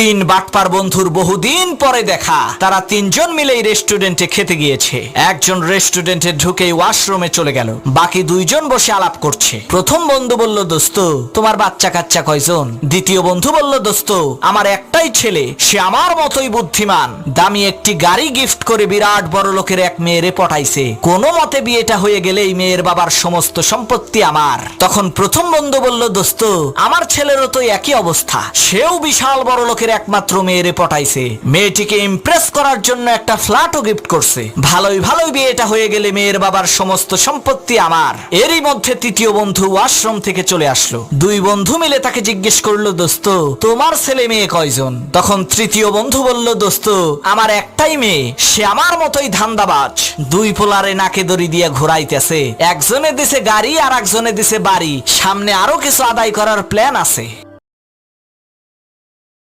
তিন বাটপার বন্ধুর বহুদিন পরে দেখা। তারা তিনজন মিলেই রেস্টুরেন্টে খেতে গিয়েছে। একজন রেস্টুরেন্টে ঢুকেই ওয়াশরুমে চলে গেল। বাকি দুইজন বসে আলাপ করছে। প্রথম বন্ধু বলল, দোস্ত, তোমার বাচ্চা কাচ্চা কয়জন? দ্বিতীয় বন্ধু বলল, দোস্ত, আমার একটাই ছেলে। সে আমার মতোই বুদ্ধিমান। দামি একটি গাড়ি গিফট করে বিরাট বড় লোকের এক মেয়েরে পটাইছে। কোনো মতে বিয়েটা হয়ে গেলেই মেয়ের বাবার সমস্ত সম্পত্তি আমার। তখন প্রথম বন্ধু বলল, দোস্ত, আমার ছেলেরও তো একই অবস্থা। সেও বিশাল বড় লোকের একমাত্র মেয়েরে পটাইছে। মেয়েটিকে ইমপ্রেস করার জন্য একটা ফ্ল্যাটও গিফট করছে। ভালোই ভালোই বিয়েটা হয়ে গেলে মেয়ের বাবার সমস্ত সম্পত্তি আমার। এরই মধ্যে তৃতীয় বন্ধু ওয়াশরুম থেকে চলে আসলো। দুই বন্ধু মিলে তাকে জিজ্ঞেস করল, দোস্ত, তোমার ছেলে মেয়ে কয়জন? তখন তৃতীয় বন্ধু বলল, দোস্ত, আমার একটাই মেয়ে। সে আমার মতোই ধান্দাবাজ। দুই পোলারে নাকে দড়ি দিয়ে ঘোরাইতেছে। একজনে দিছে গাড়ি আর একজনে দিছে বাড়ি। সামনে আরও কিছু আদায় করার প্ল্যান আছে।